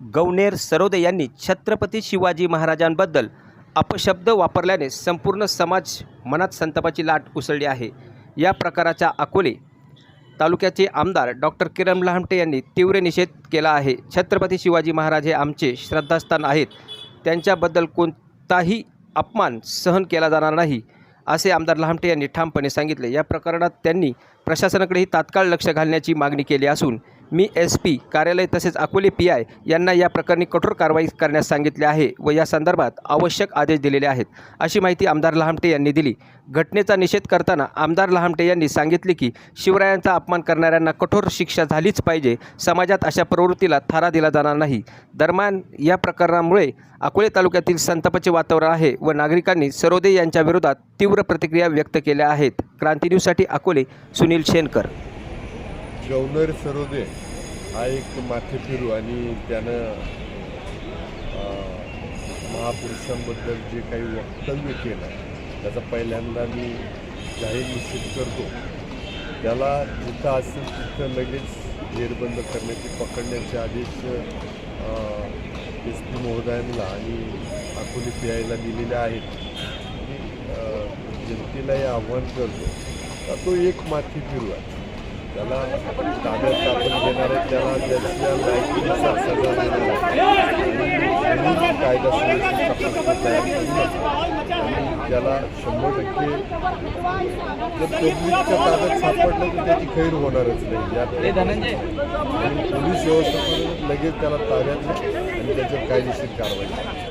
गौनेर सरोदे यांनी छत्रपती शिवाजी महाराजांबद्दल अपशब्द वापरल्याने संपूर्ण समाज मनात संतापाची लाट उसळली आहे. या प्रकाराच्या अकोले तालुक्याचे आमदार डॉक्टर किरण लहामटे यांनी तीव्र निषेध केला आहे. छत्रपती शिवाजी महाराज हे आमचे श्रद्धास्थान आहेत. त्यांच्याबद्दल कोणताही अपमान सहन केला जाणार नाही असे आमदार लहामटे यांनी ठामपणे सांगितले. या प्रकरणात त्यांनी प्रशासनाकडेही तात्काळ लक्ष घालण्याची मागणी केली असून मी एस पी कार्यालय तसेच अकोले पी आय यांना या प्रकरणी कठोर कारवाई करण्यास सांगितले आहे व या संदर्भात आवश्यक आदेश दिलेले आहेत. अशी माहिती आमदार लहामटे यांनी दिली. घटनेचा निषेध करताना आमदार लहामटे यांनी सांगितले की शिवरायांचा अपमान करणाऱ्यांना कठोर शिक्षा झालीच पाहिजे. समाजात अशा प्रवृत्तीला थारा दिला जाणार नाही. दरम्यान या प्रकरणामुळे अकोले तालुक्यातील संतापाचे वातावरण आहे व नागरिकांनी सरोदे यांच्या विरोधात तीव्र प्रतिक्रिया व्यक्त केल्या आहेत. क्रांती न्यूजसाठी अकोले सुनील शेनकर गव्हर्नर सरोदे हा एक माथेफिरू आणि त्यानं महापुरुषांबद्दल जे काही वक्तव्य केलं त्याचा पहिल्यांदा मी जाहीर निश्चित करतो. त्याला जिथं असेल तिथं लगेच जेरबंद करण्याचे पकडण्याचे आदेश एस पी महोदयांना आणि अकोली पी आयला दिलेले आहेत. जनतेला हे आव्हान करतो. तो एक माथी फिरू आहे. त्याला ताब्यात आपण घेणार आहे त्याला त्याच्या लायकीनुसार सजा देणार कायदा तयार त्याला शंभर टक्के जर पब्लिकच्या ताब्यात सापडलं तर त्याची खैर होणारच नाही. यात पोलीस व्यवस्थापन लगेच त्याला ताब्यात आणि त्याच्यावर कायदेशीर कारवाई.